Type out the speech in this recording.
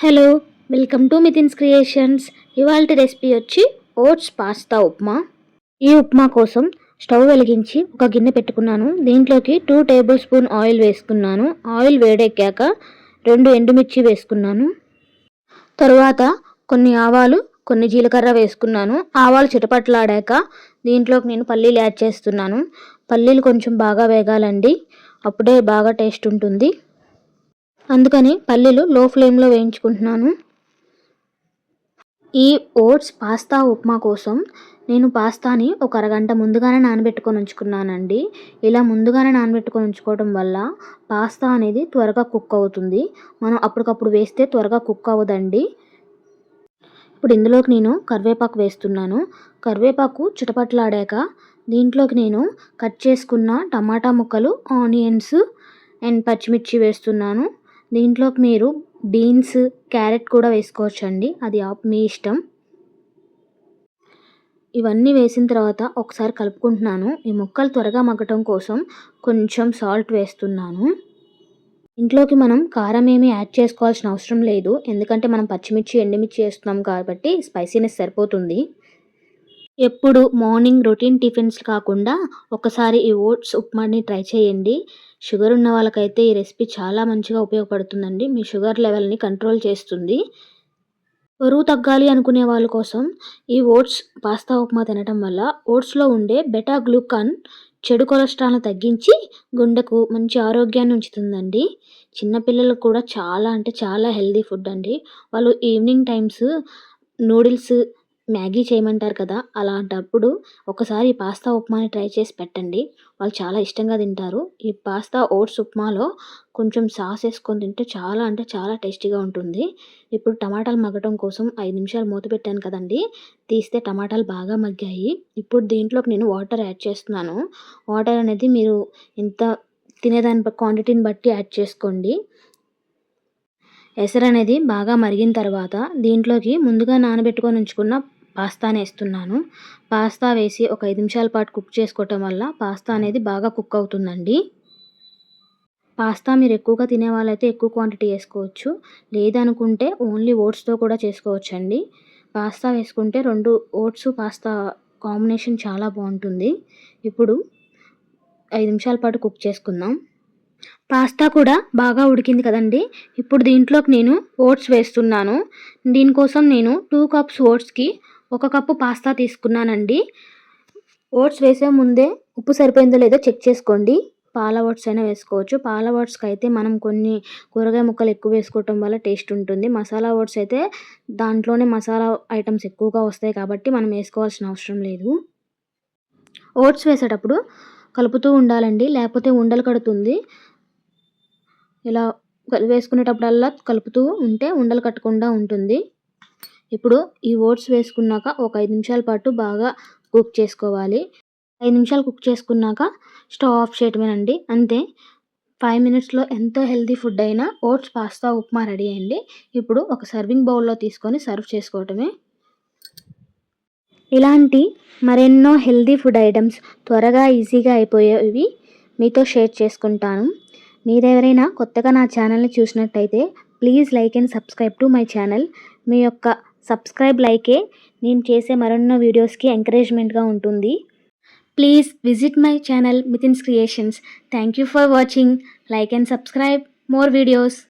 Hello welcome to Mithin's creations ఇవాళ recipe వచ్చి oats pasta upma. ఈ ఉప్మా కోసం స్టవ్ వెలిగించి ఒక గిన్నె పెట్టుకున్నాను. దీంట్లోకి టూ టేబుల్ స్పూన్ ఆయిల్ వేసుకున్నాను. ఆయిల్ వేడెక్కాక రెండు ఎండుమిర్చి వేసుకున్నాను. తరువాత కొన్ని ఆవాలు కొన్ని జీలకర్ర వేసుకున్నాను. ఆవాలు చిటపట్లాడాక దీంట్లోకి నేను పల్లీలు యాడ్ చేస్తున్నాను. పల్లీలు కొంచెం బాగా వేగాలండి. అప్పుడే బాగా టేస్ట్ ఉంటుంది. అందుకని పల్లీలు లో ఫ్లేమ్లో వేయించుకుంటున్నాను. ఈ ఓట్స్ పాస్తా ఉప్మా కోసం నేను పాస్తాని ఒక అరగంట ముందుగానే నానబెట్టుకొని ఉంచుకున్నానండి. ఇలా ముందుగానే నానబెట్టుకొని ఉంచుకోవడం వల్ల పాస్తా అనేది త్వరగా కుక్ అవుతుంది. మనం అప్పటికప్పుడు వేస్తే త్వరగా కుక్ అవ్వదండి. ఇప్పుడు ఇందులోకి నేను కరివేపాకు వేస్తున్నాను. కరివేపాకు చిటపట్లాడాక దీంట్లోకి నేను కట్ చేసుకున్న టమాటా ముక్కలు ఆనియన్స్ అండ్ పచ్చిమిర్చి వేస్తున్నాను. దీంట్లోకి మీరు బీన్స్ క్యారెట్ కూడా వేసుకోవచ్చండి. అది మీ ఇష్టం. ఇవన్నీ వేసిన తర్వాత ఒకసారి కలుపుకుంటున్నాను. ఈ ముక్కలు త్వరగా మగ్గటం కోసం కొంచెం సాల్ట్ వేస్తున్నాను. ఇంట్లోకి మనం కారం ఏమీ యాడ్ చేసుకోవాల్సిన అవసరం లేదు. ఎందుకంటే మనం పచ్చిమిర్చి ఎండుమిర్చి వేస్తున్నాం కాబట్టి స్పైసీనెస్ సరిపోతుంది. ఎప్పుడు మార్నింగ్ రొటీన్ టిఫిన్స్ కాకుండా ఒకసారి ఈ ఓట్స్ ఉప్మాని ట్రై చేయండి. షుగర్ ఉన్న వాళ్ళకైతే ఈ రెసిపీ చాలా మంచిగా ఉపయోగపడుతుందండి. మీ షుగర్ లెవెల్ని కంట్రోల్ చేస్తుంది. బరువు తగ్గాలి అనుకునే వాళ్ళ కోసం ఈ ఓట్స్ పాస్తా ఉప్మా తినటం వల్ల ఓట్స్లో ఉండే బెటా గ్లూకాన్ చెడు కొలెస్ట్రాల్ని తగ్గించి గుండెకు మంచి ఆరోగ్యాన్ని ఉంచుతుందండి. చిన్నపిల్లలకు కూడా చాలా అంటే చాలా హెల్దీ ఫుడ్ అండి. వాళ్ళు ఈవినింగ్ టైమ్స్ నూడిల్స్ మ్యాగీ చేయమంటారు కదా అలాంటప్పుడు ఒకసారి ఈ పాస్తా ఉప్మాని ట్రై చేసి పెట్టండి. వాళ్ళు చాలా ఇష్టంగా తింటారు. ఈ పాస్తా ఓట్స్ ఉప్మాలో కొంచెం సాస్ వేసుకొని తింటే చాలా అంటే చాలా టేస్టీగా ఉంటుంది. ఇప్పుడు టమాటాలు మగ్గటం కోసం ఐదు నిమిషాలు మూత పెట్టాను కదండి. తీస్తే టమాటాలు బాగా మగ్గాయి. ఇప్పుడు దీంట్లోకి నేను వాటర్ యాడ్ చేస్తున్నాను. వాటర్ అనేది మీరు ఎంత తినేదాని క్వాంటిటీని బట్టి యాడ్ చేసుకోండి. ఎసరు అనేది బాగా మరిగిన తర్వాత దీంట్లోకి ముందుగా నానబెట్టుకొని ఉంచుకున్న పాస్తాని వేస్తున్నాను పాస్తా వేసి ఒక ఐదు నిమిషాల పాటు కుక్ చేసుకోవటం వల్ల పాస్తా అనేది బాగా కుక్ అవుతుందండి. పాస్తా మీరు ఎక్కువగా తినే వాళ్ళైతే ఎక్కువ క్వాంటిటీ వేసుకోవచ్చు. లేదనుకుంటే ఓన్లీ ఓట్స్తో కూడా చేసుకోవచ్చు అండి పాస్తా వేసుకుంటే రెండు ఓట్స్ పాస్తా కాంబినేషన్ చాలా బాగుంటుంది. ఇప్పుడు ఐదు నిమిషాల పాటు కుక్ చేసుకుందాం. పాస్తా కూడా బాగా ఉడికింది కదండి. ఇప్పుడు దీంట్లోకి నేను ఓట్స్ వేస్తున్నాను. దీనికోసం నేను టూ కప్స్ ఓట్స్కి ఒక కప్పు పాస్తా తీసుకున్నానండి. ఓట్స్ వేసే ముందే ఉప్పు సరిపోయిందో లేదో చెక్ చేసుకోండి. పాల ఓట్స్ అయినా వేసుకోవచ్చు. పాల ఓట్స్కి అయితే మనం కొన్ని కూరగాయ ముక్కలు ఎక్కువ వేసుకోవటం వల్ల టేస్ట్ ఉంటుంది. మసాలా ఓట్స్ అయితే దాంట్లోనే మసాలా ఐటమ్స్ ఎక్కువగా వస్తాయి కాబట్టి మనం వేసుకోవాల్సిన అవసరం లేదు. ఓట్స్ వేసేటప్పుడు కలుపుతూ ఉండాలండి. లేకపోతే ఉండలు కడుతుంది. ఇలా వేసుకునేటప్పుడల్లా కలుపుతూ ఉంటే ఉండలు కట్టకుండా ఉంటుంది. ఇప్పుడు ఈ ఓట్స్ వేసుకున్నాక ఒక ఐదు నిమిషాల పాటు బాగా కుక్ చేసుకోవాలి. ఐదు నిమిషాలు కుక్ చేసుకున్నాక స్టవ్ ఆఫ్ చేయటమేనండి. అంతే. ఫైవ్ మినిట్స్లో ఎంతో హెల్తీ ఫుడ్ అయినా ఓట్స్ పాస్తా ఉప్మా రెడీ అయ్యండి. ఇప్పుడు ఒక సర్వింగ్ బౌల్లో తీసుకొని సర్వ్ చేసుకోవటమే. ఇలాంటి మరెన్నో హెల్తీ ఫుడ్ ఐటమ్స్ త్వరగా ఈజీగా అయిపోయేవి మీతో షేర్ చేసుకుంటాను. మీరెవరైనా కొత్తగా నా ఛానల్ని చూసినట్టయితే please like and subscribe to my channel. మీ యొక్క సబ్స్క్రైబ్ లైకే. నేను చేసే మరెన్నో వీడియోస్కి ఎంకరేజ్మెంట్గా ఉంటుంది. Please visit my channel Mithin's creations. Thank you for watching. Like and subscribe. More videos.